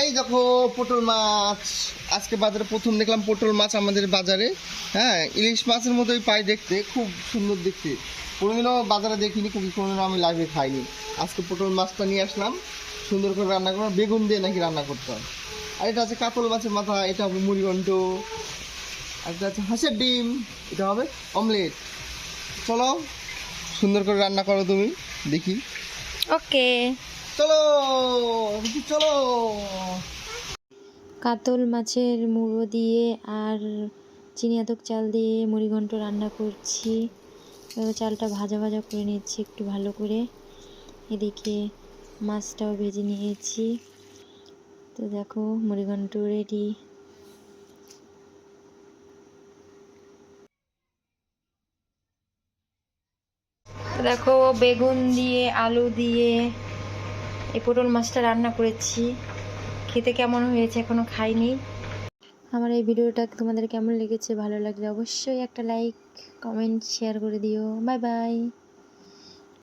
এই দেখো পটল মাছ। আজকে বাজারে প্রথম দেখলাম পটল মাছ আমাদের বাজারে। হ্যাঁ ইলিশ মাছের মতোই পাই দেখতে খুব সুন্দর দেখতে। কোনোদিনও বাজারে দেখিনি খুবই কোনোদিনও আমি লাইভে খাইনি। আজকে পটল মাছটা নিয়ে আসলাম সুন্দর করে রান্না করব বেগুন দিয়ে নাকি রান্না করতে হয়। আর এটা আছে কাতল মাছের মাথা এটা হবে মুড়িঘণ্ট আর এটা আছে হাঁসের ডিম এটা হবে অমলেট। চলো সুন্দর করে রান্না করো তুমি দেখি। ওকে চলো চলো। কাতল মাছের মুড়ো দিয়ে আর চিনি আতক চাল দিয়ে মুড়িঘণ্ট রান্না করছি। চালটা ভাজা ভাজা করে নিচ্ছি একটু ভালো করে। এদিকে মাছটাও ভেজে নিয়েছি। তো দেখো মুড়িঘণ্ট রেডি দেখো বেগুন দিয়ে, আলু দিয়ে এই পটল মাছটা রান্না করেছি। খেতে কেমন হয়েছে এখনও খাইনি? আমার এই ভিডিওটা তোমাদের কেমন লেগেছে, ভালো লাগলে অবশ্যই একটা লাইক কমেন্ট শেয়ার করে দিও। Bye bye